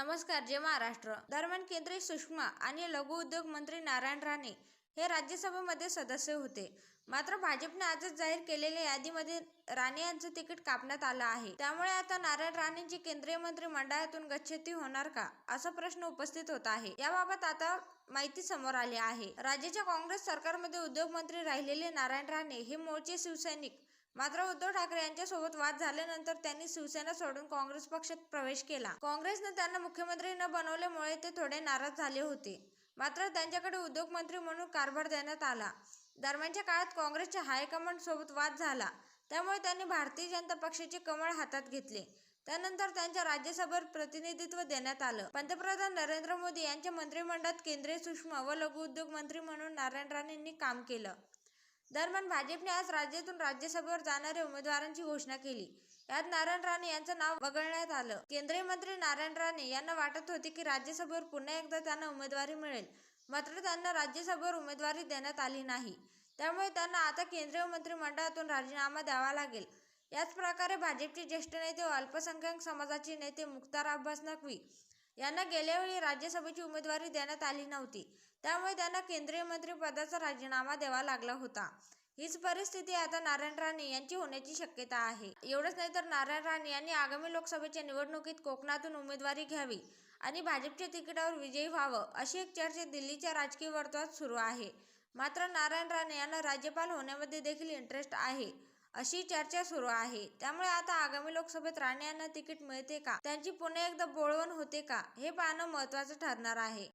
नमस्कार जय महाराष्ट्र. दरम्यान केंद्रीय सूक्ष्म आणि लघु उद्योग मंत्री नारायण राणे हे राज्यसभेमध्ये सदस्य होते. मात्र भाजपने आजच जाहीर केलेल्या यादीमध्ये राणे यांचं तिकीट कापण्यात आलं आहे. त्यामुळे आता नारायण राणेंची केंद्रीय मंत्री मंडळातून गच्छती होणार का असा प्रश्न उपस्थित होत आहे. याबाबत आता माहिती समोर आली आहे. राज्याच्या काँग्रेस सरकारमध्ये उद्योग मंत्री राहिलेले नारायण राणे हे मूळचे शिवसैनिक मात्र उद्धव ठाकरे यांच्यासोबत वाद झाल्यानंतर त्यांनी शिवसेना सोडून काँग्रेस पक्षात प्रवेश केला. काँग्रेसनं त्यांना मुख्यमंत्री न बनवल्यामुळे ते थोडे नाराज झाले होते. मात्र त्यांच्याकडे उद्योगमंत्री म्हणून कारभार देण्यात आला. दरम्यानच्या काळात काँग्रेसच्या हायकमांड सोबत वाद झाला. त्यामुळे त्यांनी भारतीय जनता पक्षाचे कमळ हातात घेतले. त्यानंतर त्यांच्या राज्यसभेवर प्रतिनिधित्व देण्यात आलं. पंतप्रधान नरेंद्र मोदी यांच्या मंत्रिमंडळात केंद्रीय सूक्ष्म व लघु उद्योग मंत्री म्हणून नारायण राणेंनी काम केलं. दरम्यान भाजपने आज राज्यातून राज्यसभेवर जाणाऱ्या उमेदवारांची घोषणा केली. यात नारायण राणे यांचं नाव वगळण्यात आलं. केंद्रीय मंत्री नारायण राणे यांना वाटत होते की राज्यसभेवर पुन्हा एकदा त्यांना उमेदवारी मिळेल. मात्र त्यांना राज्यसभेवर उमेदवारी देण्यात आली नाही. त्यामुळे त्यांना आता केंद्रीय मंत्रिमंडळातून राजीनामा द्यावा लागेल. याच प्रकारे भाजपचे ज्येष्ठ नेते व अल्पसंख्याक समाजाचे नेते मुख्तार अब्बास नक्वी यांना गेल्यावेळी राज्यसभेची उमेदवारी देण्यात आली नव्हती. त्यामुळे त्यांना केंद्रीय मंत्री पदाचा राजीनामा द्यावा लागला होता. हीच परिस्थिती आता नारायण राणे यांची होण्याची शक्यता आहे. एवढंच नाही तर नारायण राणे यांनी आगामी लोकसभेच्या निवडणुकीत कोकणातून उमेदवारी घ्यावी आणि भाजपच्या तिकिटावर विजयी व्हावं अशी एक चर्चा दिल्लीच्या राजकीय वर्तुळात सुरू आहे. मात्र नारायण राणे यांना राज्यपाल होण्यामध्ये देखील इंटरेस्ट आहे. अशी चर्चा सुरू आहे. त्यामुळे आता आगामी लोकसभेत राणे यांना तिकीट मिळते का? त्यांची पुन्हा एकदा बोळवण होते का? हे पाहणं महत्त्वाचं ठरणार आहे.